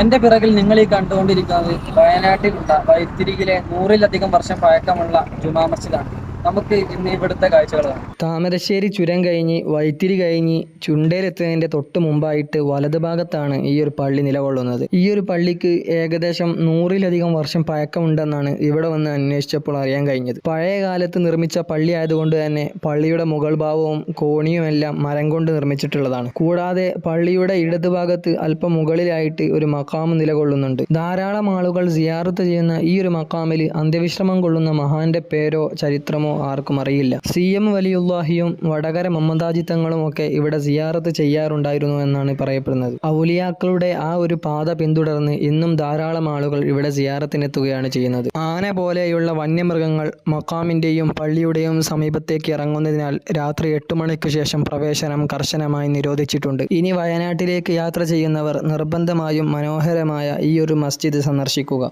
എന്റെ പിറകിൽ നിങ്ങൾ ഈ കണ്ടുകൊണ്ടിരിക്കുന്നത് വയനാട്ടിലുള്ള വൈത്തിരിയിലെ നൂറിലധികം വർഷം പഴക്കമുള്ള ജുമാ മസ്ജിദാണ്. നമുക്ക് ഇന്ന് ഇവിടുത്തെ കാഴ്ചകളാണ്. താമരശ്ശേരി ചുരം കഴിഞ്ഞ് വൈത്തിരി കഴിഞ്ഞ് ചുണ്ടയിലെത്തുന്നതിന്റെ തൊട്ട് മുമ്പായിട്ട് വലത് ഭാഗത്താണ് ഈ ഒരു പള്ളി നിലകൊള്ളുന്നത്. ഈ ഒരു പള്ളിക്ക് ഏകദേശം നൂറിലധികം വർഷം പഴക്കമുണ്ടെന്നാണ് ഇവിടെ വന്ന് അന്വേഷിച്ചപ്പോൾ അറിയാൻ കഴിഞ്ഞത്. പഴയ കാലത്ത് നിർമ്മിച്ച പള്ളി ആയതുകൊണ്ട് തന്നെ പള്ളിയുടെ മുകൾ ഭാവവും കോണിയും എല്ലാം മരം കൊണ്ട് നിർമ്മിച്ചിട്ടുള്ളതാണ്. കൂടാതെ പള്ളിയുടെ ഇടതുഭാഗത്ത് അല്പം മുകളിലായിട്ട് ഒരു മക്കാമ് നിലകൊള്ളുന്നുണ്ട്. ധാരാളം ആളുകൾ സിയാറത്ത് ചെയ്യുന്ന ഈ ഒരു മക്കാമിൽ അന്ത്യവിശ്രമം കൊള്ളുന്ന മഹാന്റെ പേരോ ചരിത്രമോ ആർക്കും അറിയില്ല. സി എം വലിയുല്ലാഹിയും വടകര മമ്മദാജി തങ്ങളും ഒക്കെ ഇവിടെ സിയാറത്ത് ചെയ്യാറുണ്ടായിരുന്നു എന്നാണ് പറയപ്പെടുന്നത്. ഔലിയാക്കളുടെ ആ ഒരു പാത പിന്തുടർന്ന് ഇന്നും ധാരാളം ആളുകൾ ഇവിടെ സിയാറത്തിനെത്തുകയാണ് ചെയ്യുന്നത്. ആന പോലെയുള്ള വന്യമൃഗങ്ങൾ മക്കാമിന്റെയും പള്ളിയുടെയും സമീപത്തേക്ക് ഇറങ്ങുന്നതിനാൽ രാത്രി എട്ട് മണിക്ക് ശേഷം പ്രവേശനം കർശനമായി നിരോധിച്ചിട്ടുണ്ട്. ഇനി വയനാട്ടിലേക്ക് യാത്ര ചെയ്യുന്നവർ നിർബന്ധമായും മനോഹരമായ ഈ ഒരു മസ്ജിദ് സന്ദർശിക്കുക.